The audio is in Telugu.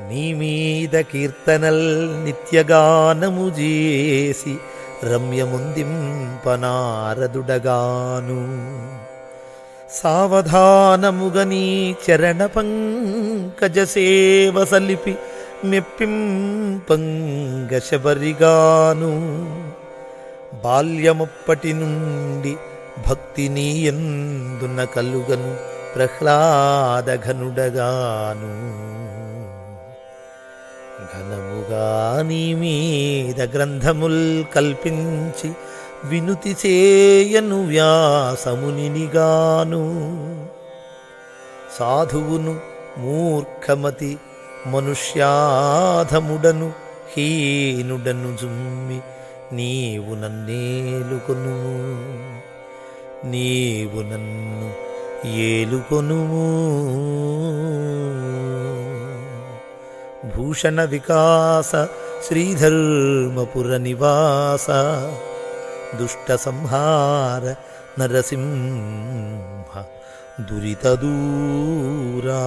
నీ మీద కీర్తనల్ నిత్యగానము చేసి రమ్యముందింపనారదుడగాను. సావధానముగ నీ చరణ పంకజ సేవ సలిపి మెప్పింపంగ శబరిగాను బాల్యమప్పటి నుండి భక్తి నీయందున కలుగను ప్రహ్లాదఘనుడగాను. ఘనముగా నీ మీద గ్రంథముల్ కల్పించి వినుతి చేయను వ్యాసమునినిగాను. సాధువును మూర్ఖమతి మనుష్యాధముడను హీనుడను జుమ్మి నీవు నన్నేలుకొను నీవు నన్ను ఏలుకొనుము. भूषणविकास श्रीधर्मपुरनिवास दुष्टसंहार नरसिंह दुरितदूरा।